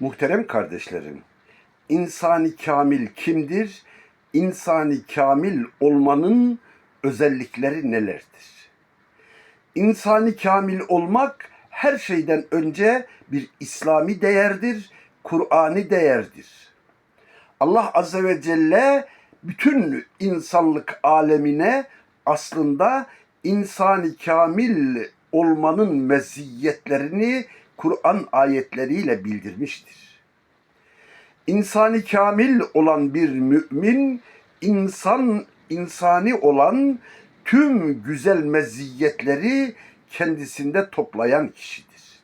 Muhterem kardeşlerim, insani kamil kimdir? İnsani kamil olmanın özellikleri nelerdir? İnsani kamil olmak her şeyden önce bir İslami değerdir, Kur'ani değerdir. Allah Azze ve Celle bütün insanlık alemine aslında insani kamil olmanın meziyetlerini Kur'an ayetleriyle bildirmiştir. İnsani kamil olan bir mümin, insan insani olan tüm güzel meziyetleri kendisinde toplayan kişidir.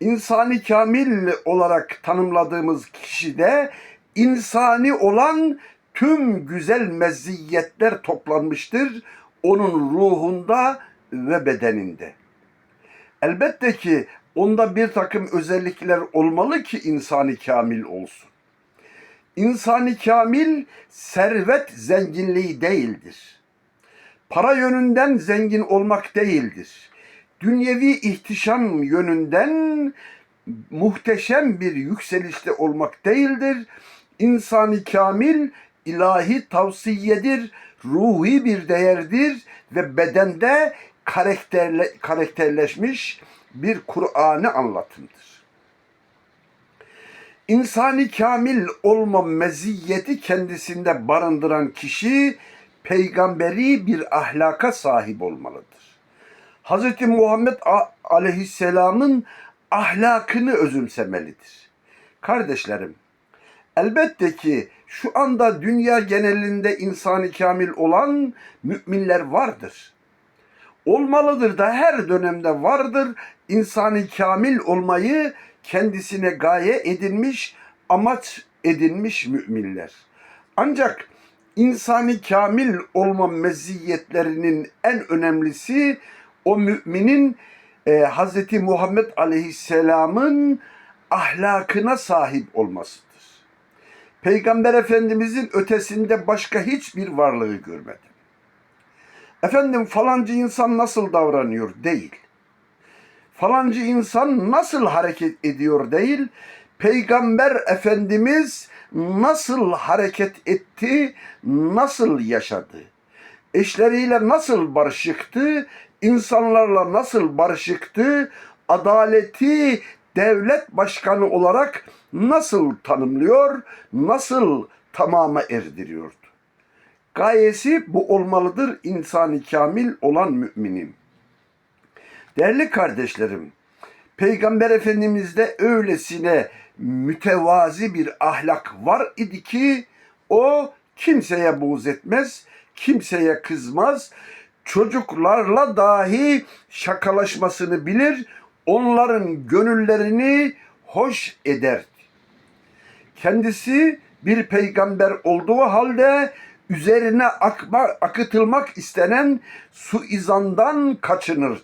İnsani kamil olarak tanımladığımız kişide insani olan tüm güzel meziyetler toplanmıştır onun ruhunda ve bedeninde. Elbette ki onda bir takım özellikler olmalı ki insani kamil olsun. İnsani kamil servet zenginliği değildir. Para yönünden zengin olmak değildir. Dünyevi ihtişam yönünden muhteşem bir yükselişte olmak değildir. İnsani kamil ilahi tavsiyedir, ruhi bir değerdir ve bedende karakterle, karakterleşmiş bir Kur'an'ı anlatımdır. İnsani kamil olma meziyeti kendisinde barındıran kişi peygamberi bir ahlaka sahip olmalıdır. Hz. Muhammed aleyhisselamın ahlakını özümsemelidir. Kardeşlerim, elbette ki şu anda dünya genelinde insani kamil olan müminler vardır. Olmalıdır da her dönemde vardır. İnsani kamil olmayı kendisine gaye edinmiş, amaç edinmiş müminler. Ancak insani kamil olma meziyetlerinin en önemlisi o müminin e, Hz. Muhammed Aleyhisselam'ın ahlakına sahip olmasıdır. Peygamber Efendimizin ötesinde başka hiçbir varlığı görmedim. Efendim falancı insan nasıl davranıyor değil. Falancı insan nasıl hareket ediyor değil. Peygamber Efendimiz nasıl hareket etti, nasıl yaşadı. Eşleriyle nasıl barışıktı, insanlarla nasıl barışıktı, adaleti devlet başkanı olarak nasıl tanımlıyor, nasıl tamama erdiriyordu. Gayesi bu olmalıdır insani kamil olan müminin. Değerli kardeşlerim, Peygamber Efendimiz'de öylesine mütevazi bir ahlak var idi ki o kimseye buğz etmez, kimseye kızmaz, çocuklarla dahi şakalaşmasını bilir, onların gönüllerini hoş ederdi. Kendisi bir peygamber olduğu halde üzerine akma, akıtılmak istenen suizandan kaçınırdı.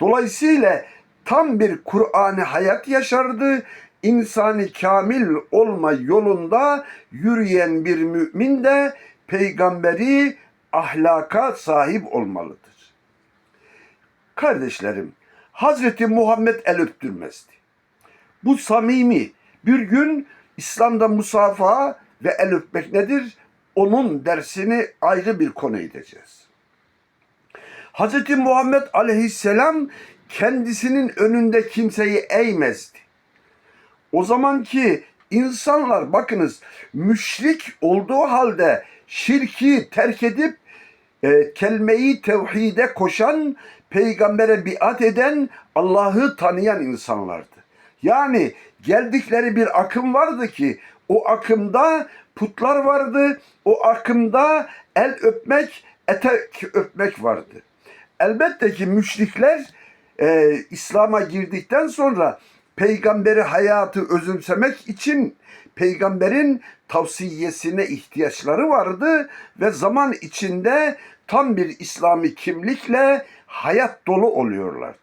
Dolayısıyla tam bir Kur'an'ı hayat yaşardı. İnsani kamil olma yolunda yürüyen bir mümin de peygamberi ahlaka sahip olmalıdır. Kardeşlerim, Hazreti Muhammed el öptürmezdi. Bu samimi. Bir gün İslam'da musafaha ve el öpmek nedir? Onun dersini ayrı bir konu edeceğiz. Hz. Muhammed aleyhisselam kendisinin önünde kimseyi eğmezdi. O zamanki insanlar bakınız müşrik olduğu halde şirki terk edip e, kelmeyi tevhide koşan, peygambere biat eden, Allah'ı tanıyan insanlardı. Yani geldikleri bir akım vardı ki o akımda putlar vardı, o akımda el öpmek, etek öpmek vardı. Elbette ki müşrikler e, İslam'a girdikten sonra peygamberi hayatı özümsemek için peygamberin tavsiyesine ihtiyaçları vardı ve zaman içinde tam bir İslami kimlikle hayat dolu oluyorlardı.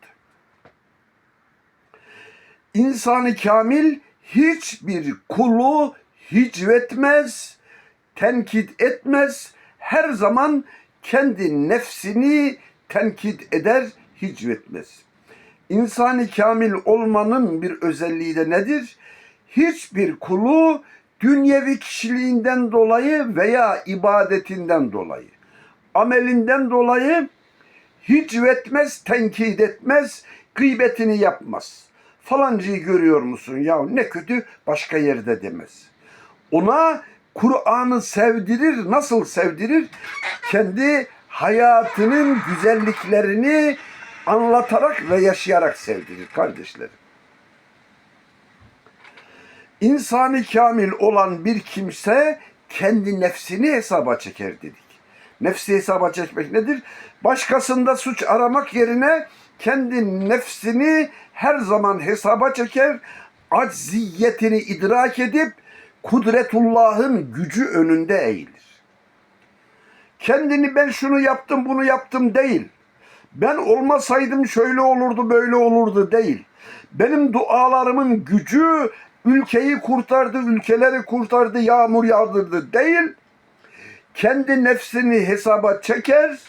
İnsanı kamil hiçbir kulu hicvetmez, tenkit etmez, her zaman kendi nefsini tenkit eder, hicvetmez. İnsani kamil olmanın bir özelliği de nedir? Hiçbir kulu dünyevi kişiliğinden dolayı veya ibadetinden dolayı, amelinden dolayı hiç etmez, tenkit etmez, gıybetini yapmaz. Falancıyı görüyor musun? Ya ne kötü başka yerde demez. Ona Kur'an'ı sevdirir. Nasıl sevdirir? Kendi hayatının güzelliklerini anlatarak ve yaşayarak sevdirir kardeşlerim. İnsanı kamil olan bir kimse kendi nefsini hesaba çeker dedik. Nefsi hesaba çekmek nedir? Başkasında suç aramak yerine kendi nefsini her zaman hesaba çeker, acziyetini idrak edip kudretullah'ın gücü önünde eğilir. Kendini ben şunu yaptım bunu yaptım değil. Ben olmasaydım şöyle olurdu böyle olurdu değil. Benim dualarımın gücü ülkeyi kurtardı, ülkeleri kurtardı, yağmur yağdırdı değil. Kendi nefsini hesaba çeker,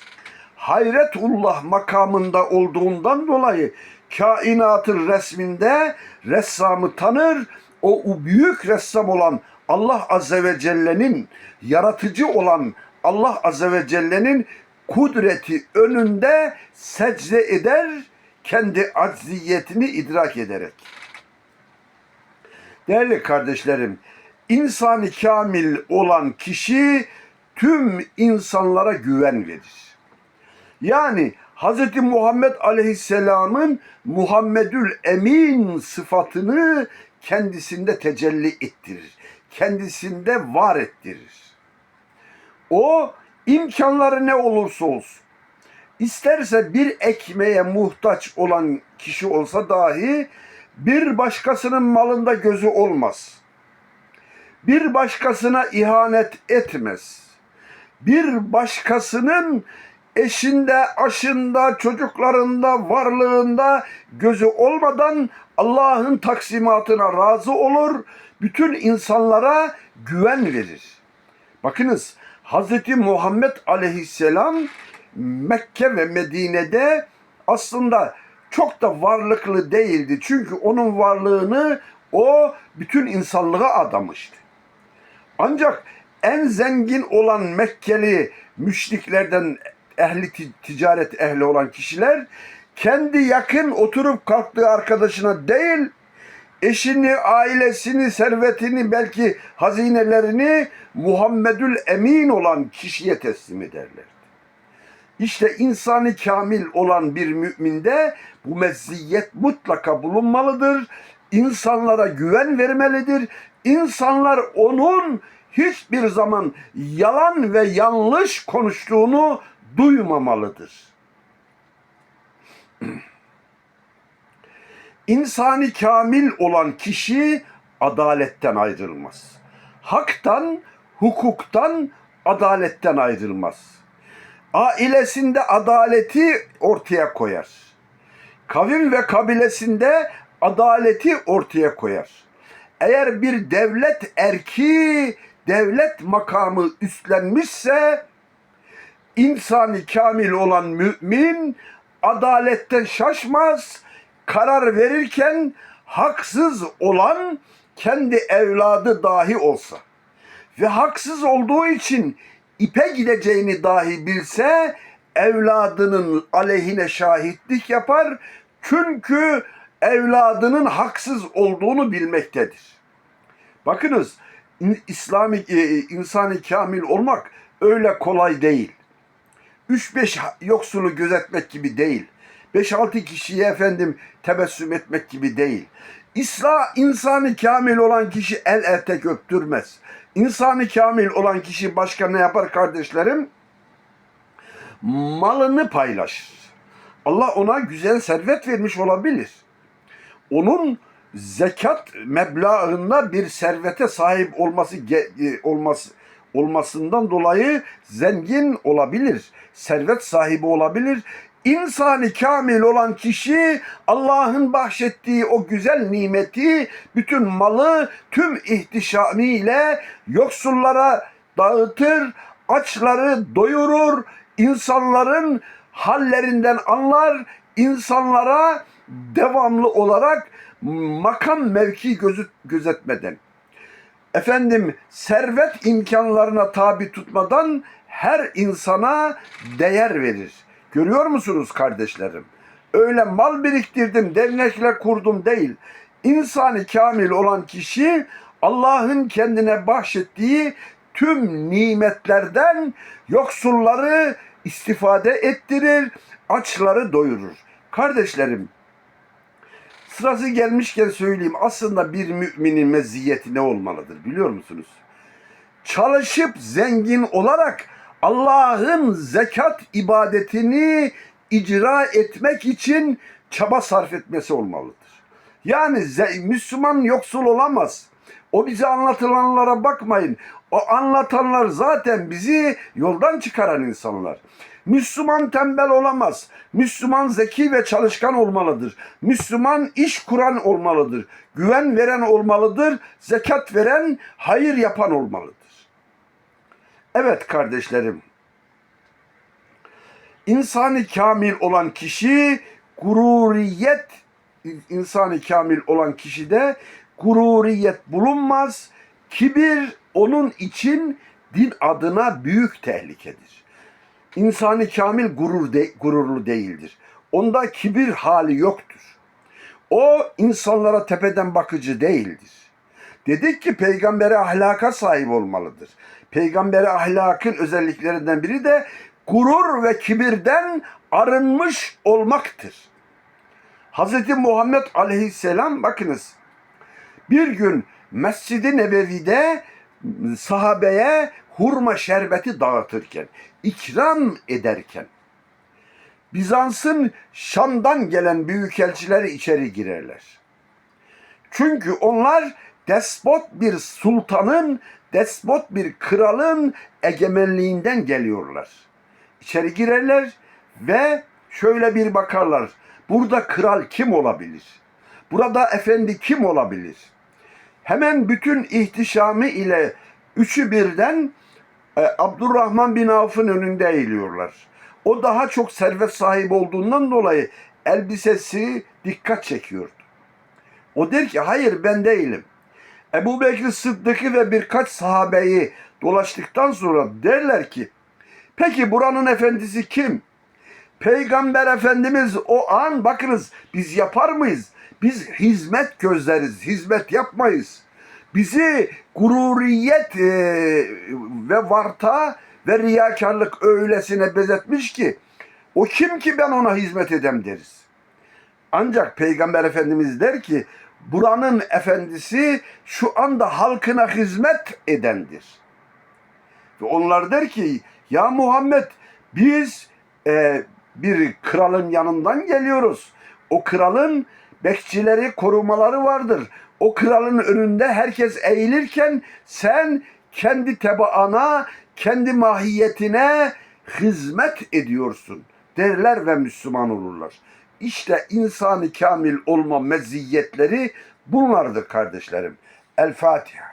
hayretullah makamında olduğundan dolayı kainatın resminde ressamı tanır, o büyük ressam olan Allah Azze ve Celle'nin, yaratıcı olan Allah Azze ve Celle'nin kudreti önünde secde eder, kendi acziyetini idrak ederek. Değerli kardeşlerim, insanı kamil olan kişi tüm insanlara güven verir. Yani Hz. Muhammed Aleyhisselam'ın Muhammedül Emin sıfatını kendisinde tecelli ettirir. Kendisinde var ettirir. O imkanları ne olursa olsun, isterse bir ekmeğe muhtaç olan kişi olsa dahi bir başkasının malında gözü olmaz. Bir başkasına ihanet etmez. Bir başkasının eşinde, aşında, çocuklarında, varlığında gözü olmadan Allah'ın taksimatına razı olur, bütün insanlara güven verir. Bakınız Hz. Muhammed aleyhisselam Mekke ve Medine'de aslında çok da varlıklı değildi. Çünkü onun varlığını o bütün insanlığa adamıştı. Ancak en zengin olan Mekkeli müşriklerden ehli ticaret ehli olan kişiler kendi yakın oturup kalktığı arkadaşına değil eşini, ailesini, servetini belki hazinelerini Muhammedül Emin olan kişiye teslim ederlerdi. İşte insanı kamil olan bir müminde bu mezziyet mutlaka bulunmalıdır. İnsanlara güven vermelidir. İnsanlar onun hiçbir zaman yalan ve yanlış konuştuğunu duymamalıdır. İnsani kamil olan kişi adaletten ayrılmaz. Haktan, hukuktan, adaletten ayrılmaz. Ailesinde adaleti ortaya koyar. Kavim ve kabilesinde adaleti ortaya koyar. Eğer bir devlet erki devlet makamı üstlenmişse insani kamil olan mümin adaletten şaşmaz, karar verirken haksız olan kendi evladı dahi olsa ve haksız olduğu için ipe gideceğini dahi bilse evladının aleyhine şahitlik yapar. Çünkü evladının haksız olduğunu bilmektedir. Bakınız İslami e, insani kamil olmak öyle kolay değil. 3-5 yoksulu gözetmek gibi değil. 5-6 kişiye efendim tebessüm etmek gibi değil. İsla insanı kamil olan kişi el etek öptürmez. İnsanı kamil olan kişi başka ne yapar kardeşlerim? Malını paylaşır. Allah ona güzel servet vermiş olabilir. Onun zekat meblağında bir servete sahip olması e, olması olmasından dolayı zengin olabilir. Servet sahibi olabilir. İnsanı kamil olan kişi Allah'ın bahşettiği o güzel nimeti, bütün malı tüm ihtişamiyle yoksullara dağıtır, açları doyurur, insanların hallerinden anlar, insanlara devamlı olarak makam mevki gözü, gözetmeden efendim servet imkanlarına tabi tutmadan her insana değer verir. Görüyor musunuz kardeşlerim? Öyle mal biriktirdim, dernekler kurdum değil. İnsanı kamil olan kişi Allah'ın kendine bahşettiği tüm nimetlerden yoksulları istifade ettirir, açları doyurur. Kardeşlerim, Sırası gelmişken söyleyeyim. Aslında bir müminin meziyeti ne olmalıdır biliyor musunuz? Çalışıp zengin olarak Allah'ın zekat ibadetini icra etmek için çaba sarf etmesi olmalıdır. Yani Müslüman yoksul olamaz. O bize anlatılanlara bakmayın. O anlatanlar zaten bizi yoldan çıkaran insanlar. Müslüman tembel olamaz. Müslüman zeki ve çalışkan olmalıdır. Müslüman iş kuran olmalıdır. Güven veren olmalıdır. Zekat veren, hayır yapan olmalıdır. Evet kardeşlerim. İnsanı kamil olan kişi gururiyet insanı kamil olan kişide gururiyet bulunmaz. Kibir onun için din adına büyük tehlikedir. İnsanı kamil gurur de, gururlu değildir. Onda kibir hali yoktur. O insanlara tepeden bakıcı değildir. Dedik ki peygambere ahlaka sahip olmalıdır. Peygambere ahlakın özelliklerinden biri de gurur ve kibirden arınmış olmaktır. Hz. Muhammed aleyhisselam bakınız bir gün Mescid-i Nebevi'de sahabeye hurma şerbeti dağıtırken, ikram ederken Bizans'ın Şam'dan gelen büyükelçileri içeri girerler. Çünkü onlar despot bir sultanın, despot bir kralın egemenliğinden geliyorlar. İçeri girerler ve şöyle bir bakarlar. Burada kral kim olabilir? Burada efendi kim olabilir? Hemen bütün ihtişamı ile üçü birden e, Abdurrahman bin Avf'ın önünde eğiliyorlar. O daha çok servet sahibi olduğundan dolayı elbisesi dikkat çekiyordu. O der ki hayır ben değilim. Ebu Bekir Sıddık'ı ve birkaç sahabeyi dolaştıktan sonra derler ki peki buranın efendisi kim? Peygamber Efendimiz o an bakınız biz yapar mıyız? Biz hizmet gözleriz, hizmet yapmayız. Bizi gururiyet e, ve varta ve riyakarlık öylesine bezetmiş ki o kim ki ben ona hizmet edem deriz. Ancak Peygamber Efendimiz der ki buranın efendisi şu anda halkına hizmet edendir. Ve onlar der ki ya Muhammed biz e, bir kralın yanından geliyoruz. O kralın bekçileri, korumaları vardır. O kralın önünde herkes eğilirken sen kendi tebaana, kendi mahiyetine hizmet ediyorsun derler ve Müslüman olurlar. İşte insanı kamil olma meziyetleri bunlardır kardeşlerim. El Fatiha.